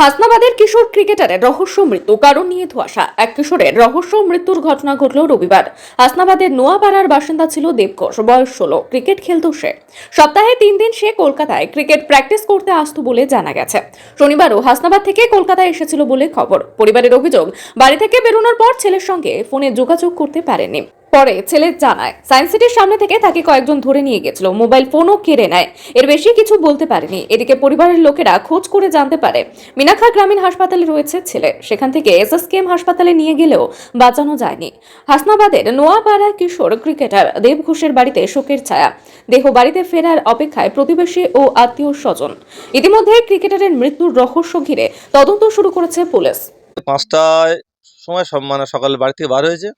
হাসনাবাদের কিশোর ক্রিকেটারের রহস্য মৃত্যু, কারণ নিয়ে ধোয়াশা। এক কিশোরের রহস্য মৃত্যুর ঘটনা ঘটল রবিবার। হাসনাবাদের নোয়াপাড়ার বাসিন্দা ছিল দেবকোষ বয়স ষোলো, ক্রিকেট খেলত সে। সপ্তাহে তিন দিন সে কলকাতায় ক্রিকেট প্র্যাকটিস করতে আসতো বলে জানা গেছে। শনিবারও হাসনাবাদ থেকে কলকাতায় এসেছিল বলে খবর। পরিবারের অভিযোগ, বাড়ি থেকে বেরোনোর পর ছেলের সঙ্গে ফোনে যোগাযোগ করতে পারেনি পরে ছেলে জানায়, সায়েন্স সিটির সামনে থেকে তাকে কয়েকজন ধরে নিয়ে গেছিল, মোবাইল ফোনও কেড়ে নেয়। এর বেশি কিছু বলতে পারেনি। এদিকে পরিবারের লোকেরা খোঁজ করে জানতে পারে মিনাখা গ্রামীণ হাসপাতালে রয়েছে ছেলে। সেখান থেকে এসএসকেএম হাসপাতালে নিয়ে গেলেও বাঁচানো যায়নি। হাসনাবাদের নোয়াপাড়া কিশোর ক্রিকেটার দেব ঘোষের বাড়িতে শোকের ছায়া। দেহ বাড়িতে ফেরার অপেক্ষায় প্রতিবেশী ও আত্মীয় স্বজন ইতিমধ্যে ক্রিকেটারের মৃত্যুর রহস্য ঘিরে তদন্ত শুরু করেছে পুলিশ। পাঁচটায় সময় সব মানে সকালে বাড়ি থেকে বার হয়েছে।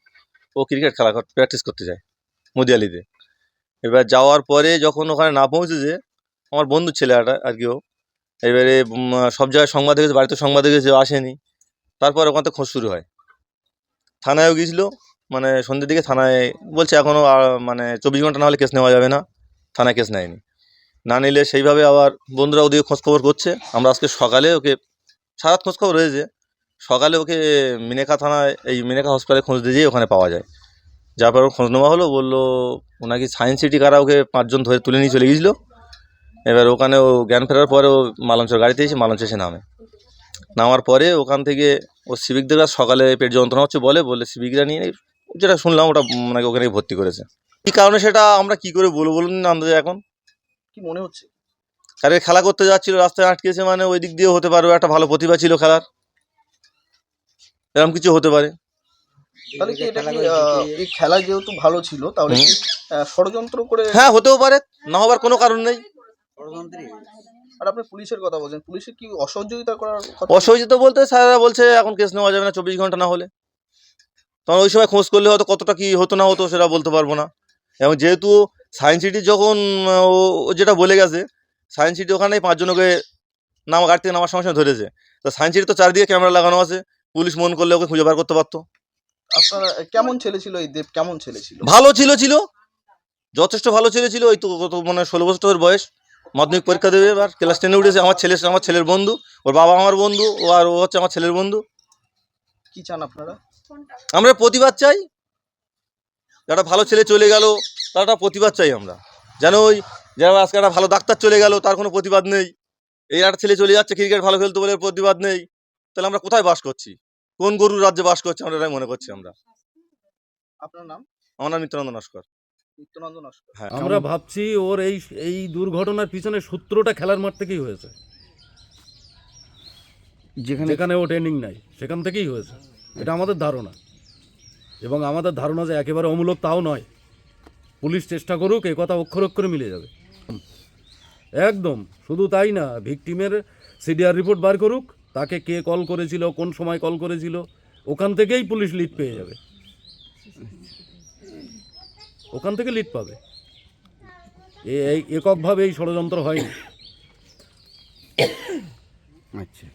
ও ক্রিকেট খেলা প্র্যাকটিস করতে যায় মুদিয়ালিতে। এবার যাওয়ার পরে যখন ওখানে না পৌঁছেছে, আমার বন্ধু ছেলে আর কি ও, এবারে সব জায়গায় সংবাদ দেখেছে, বাড়িতে সংবাদ দেখেছে আসেনি। তারপর ওখান থেকে খোঁজ শুরু হয়। থানায়ও গিয়েছিল মানে সন্ধ্যের দিকে থানায় বলছে এখনও মানে চব্বিশ ঘণ্টা না হলে কেস নেওয়া যাবে না, থানায় কেস নেয়নি। না নিলে সেইভাবে আবার বন্ধুরা ওদিকে খোঁজখবর করছে, আমরা আজকে সকালে ওকে সারা রাত খোঁজখবর রয়েছে সকালে ওকে মিনেকা থানায় এই মিনেকা হসপিটালে খোঁজ দিয়ে ওখানে পাওয়া যায়। যার পর খোঁজ নেওয়া হলো বলল ওনাকে সায়েন্স সিটি কারা ওকে পাঁচজন ধরে তুলে নিয়ে চলে গিয়েছিল? এবার ওখানে ও জ্ঞান ফেরার পরে ও মালঞ্চের গাড়িতে এসে মালঞ্চে এসে নামে। নামার পরে ওখান থেকে ও সিভিকদের কাছে সকালে পেট যন্ত্রণা হচ্ছে বলে বলে সিভিকরা নিয়ে যেটা শুনলাম ওটা মানে ওখানে ভর্তি করেছে। কী কারণে সেটা আমরা কি করে বলব বলুন না আন্দাজে এখন? কি মনে হচ্ছে? আরে খেলা করতে যাচ্ছিল রাস্তায় আটকেছে মানে ওই দিক দিয়েও হতে পারে ও একটা ভালো প্রতিভা ছিল খেলার। এরকম কিছু হতে পারে। তাহলে কি এটা কি আহ, এই খেলা যেহেতু ভালো ছিল তাহলে কি আহ, ষড়যন্ত্র করে হ্যাঁ হতেও পারে না হবার কোনো কারণ নেই। আর আপনি পুলিশের কথা বলছেন পুলিশের কি অসহযোগিতা করার কথা? অসহযোগিতা বলতে স্যারেরা বলছে এখন কেস নেওয়া যাবে না চব্বিশ ঘণ্টা না হলে। তখন ওই সময় খোঁজ করলে হয়তো কতটা কি হতো না হতো সেটা বলতে পারব না। এবং যেহেতু সায়েন্স সিটি যখন আহ, ও ও যেটা বলে গেছে সায়েন্স সিটি ওখানেই পাঁচজনকে নামা গাড়ি থেকে নামার সময় সময় ধরেছে। তো সায়েন্স সিটি তো চারিদিকে ক্যামেরা লাগানো আছে। পুলিশ মন করলে ওকে খুঁজে বার করতে পারতো। আপনার কেমন ছেলে ছিল এই দেব? কেমন ছেলে ছিল? ভালো ছিল ছিল। যথেষ্ট ভালো ছেলে ছিল। ওই তো কত মানে ষোলো বছর বয়স। মাধ্যমিক পরীক্ষা দেবে এবার। ক্লাস টেনে উঠেছে। আমার ছেলে আমার ছেলের বন্ধু। ওর বাবা আমার বন্ধু। ও আর ও হচ্ছে আমার ছেলের বন্ধু। কি চান আপনারা? আমরা প্রতিবাদ চাই। একটা ভালো ছেলে চলে গেল তার প্রতিবাদ চাই আমরা। যেন ওই যেন আজকে একটা ভালো ডাক্তার চলে গেল তার কোনো প্রতিবাদ নেই। এই একটা ছেলে চলে যাচ্ছে ক্রিকেট ভালো খেলতে বলে প্রতিবাদ নেই। তাহলে আমরা কোথায় বাস করছি? কোন গরুর রাজ্যে বাস করছি? আমরা এটাই মনে করছি আমরা। আপনার নাম? আমার নাম নিত্যানন্দ নস্কর। নিত্যনন্দ নস্কর। হ্যাঁ। আমরা ভাবছি ওর এই এই দুর্ঘটনার পিছনে সূত্রটা খেলার মাঠ থেকেই হয়েছে। যেখানে যেখানে ও ট্রেনিং নাই সেখান থেকেই হয়েছে। এটা আমাদের ধারণা। এবং আমাদের ধারণা যে একেবারে অমূলক তাও নয়। পুলিশ চেষ্টা করুক এ কথা অক্ষর অক্ষরে মিলে যাবে। একদম। শুধু তাই না ভিকটিমের সিডিআর রিপোর্ট বার করুক তাকে কে কল করেছিল কোন সময় কল করেছিল ওখান থেকেই পুলিশ লিড পেয়ে যাবে। ওখান থেকে লিড পাবে। এ- এই এককভাবে এই ষড়যন্ত্র হয়নি। আচ্ছা।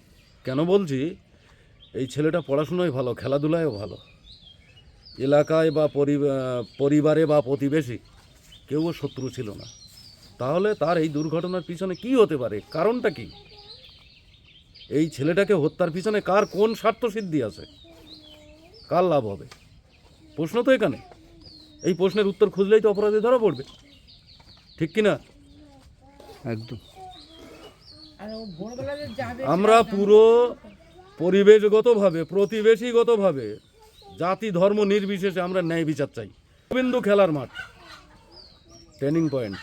কেন বলছি এই ছেলেটা পড়াশোনায় ভালো খেলাধুলায়ও ভালো। এলাকায় বা পরিবারে বা প্রতিবেশী কেউ শত্রু ছিল না। তাহলে তার এই দুর্ঘটনার পিছনে কি হতে পারে? কারণটা কি? এই ছেলেটাকে হত্যার পিছনে কার কোন স্বার্থ সিদ্ধি আছে? কার লাভ হবে? প্রশ্ন তো এখানে। এই প্রশ্নের উত্তর খুঁজলেই তো অপরাধী ধরা পড়বে। ঠিক কি না একদম আমরা পুরো পরিবেশগতভাবে প্রতিবেশীগতভাবে জাতি ধর্ম নির্বিশেষে আমরা ন্যায় বিচার চাই। বিন্দু খেলার মাঠ। Training point